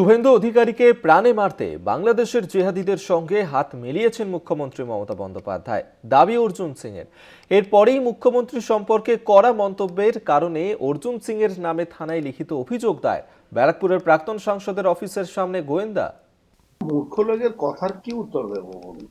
শুভেন্দু অধিকারীকে প্রাণে মারতে বাংলাদেশের জেহাদিদের সঙ্গে হাত মিলিয়েছেন মুখ্যমন্ত্রী মমতা বন্দ্যোপাধ্যায়। দাবি অর্জুন সিং এর এরপরেই মুখ্যমন্ত্রী সম্পর্কে কড়া মন্তব্যের কারণে অর্জুন সিং এর নামে থানায় লিখিত অভিযোগ দায়ের। ব্যারাকপুরের প্রাক্তন সাংসদের অফিসের সামনে গোয়েন্দা। মূর্খ লোকের কথার কি উত্তর দেবো বলুন?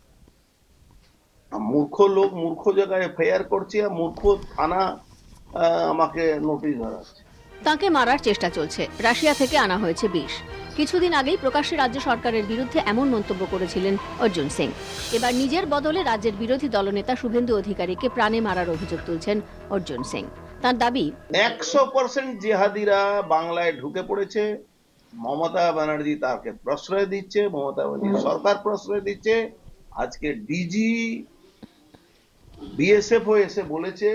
মূর্খ লোক মূর্খ জায়গায় এফআইআর করছে আর মূর্খ থানা আহ, আমাকে নোটিশ ধরাচ্ছে। তাকে মারার চেষ্টা চলছে। রাশিয়া থেকে আনা হয়েছে বিষ। কিছুদিন আগেই প্রকাশ্যে রাজ্য সরকারের বিরুদ্ধে এমন মন্তব্য করেছিলেন অর্জুন সিং। এবার নিজের বদলে রাজ্যের বিরোধী দলনেতা শুভেন্দু অধিকারীকে প্রাণে মারার অভিযোগ তুলছেন অর্জুন সিং। তার দাবি, একশো পার্সেন্ট জিহাদিরা বাংলায় ঢুকে পড়েছে। মমতা ব্যানার্জি তাকে প্রশ্রয় দিচ্ছে, মমতা ব্যানার্জি সরকার প্রশ্রয় দিচ্ছে। আজকে ডিজি বিএসএফ এসে বলেছে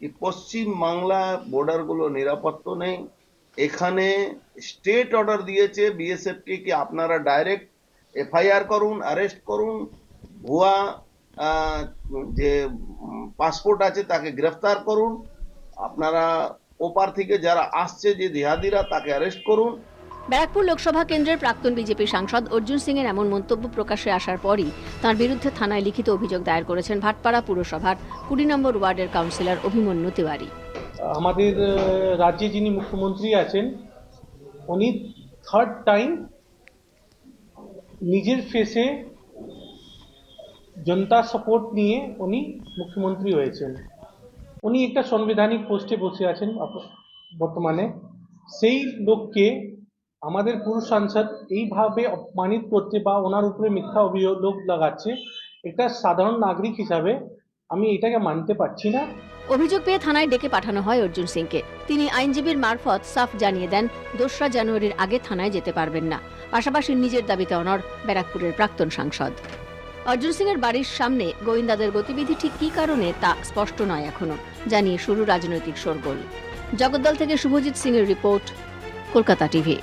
কি পশ্চিম বাংলা বর্ডারগুলো নিরাপত্ত নেই। এখানে স্টেট অর্ডার দিয়েছে বিএসএফ কে আপনারা ডাইরেক্ট এফআইআর করুন অ্যারেস্ট করুন। ভুয়া যে পাসপোর্ট আছে তাকে গ্রেফতার করুন। আপনারা ওপার থেকে যারা আসছে যে দেহাদিরা তাকে অ্যারেস্ট করুন। ব্যারাকপুর লোকসভা কেন্দ্রের প্রাক্তন বিজেপি সাংসদ অর্জুন সিং এর এমন মন্তব্য প্রকাশ্যে আসার পরই তার বিরুদ্ধে থানায় লিখিত অভিযোগ দায়ের করেছেন ভাটপাড়া পুরসভার কুড়ি নম্বর ওয়ার্ডের কাউন্সিলর অভিমন্যু তিওয়ারি। আমাদের রাজ্যে যিনি মুখ্যমন্ত্রী আছেন, উনি থার্ড টাইম নিজের ফেসে জনতা সাপোর্ট নিয়ে উনি মুখ্যমন্ত্রী হয়েছেন। উনি একটা সাংবিধানিক পোস্টে বসে আছেন বর্তমানে। সেই লোককে আমাদের পুরুষ সাংসদ এইভাবে অপমানিত করতে বা ওনার উপরে মিথ্যা অভিযোগ লাগাচ্ছে একটা সাধারণ নাগরিক হিসাবে আমি এটাকে মানতে পারছি না। অভিযোগ পেয়ে থানায় ডেকে পাঠানো হয় অর্জুন সিংকে। তিনি আইনজীবীর মারফত সাফ জানিয়ে দেন, দোসরা জানুয়ারির আগে থানায় যেতে পারবেন না। পাশাপাশি নিজের দাবিতে অনর ব্যারাকপুরের প্রাক্তন সাংসদ। অর্জুন সিং এর বাড়ির সামনে গোয়েন্দাদের গতিবিধি ঠিক কী কারণে তা স্পষ্ট নয় এখনও, জানিয়ে শুরু রাজনৈতিক শোরগোল। জগদ্দল থেকে শুভজিৎ সিং এর রিপোর্ট, কলকাতা টিভি।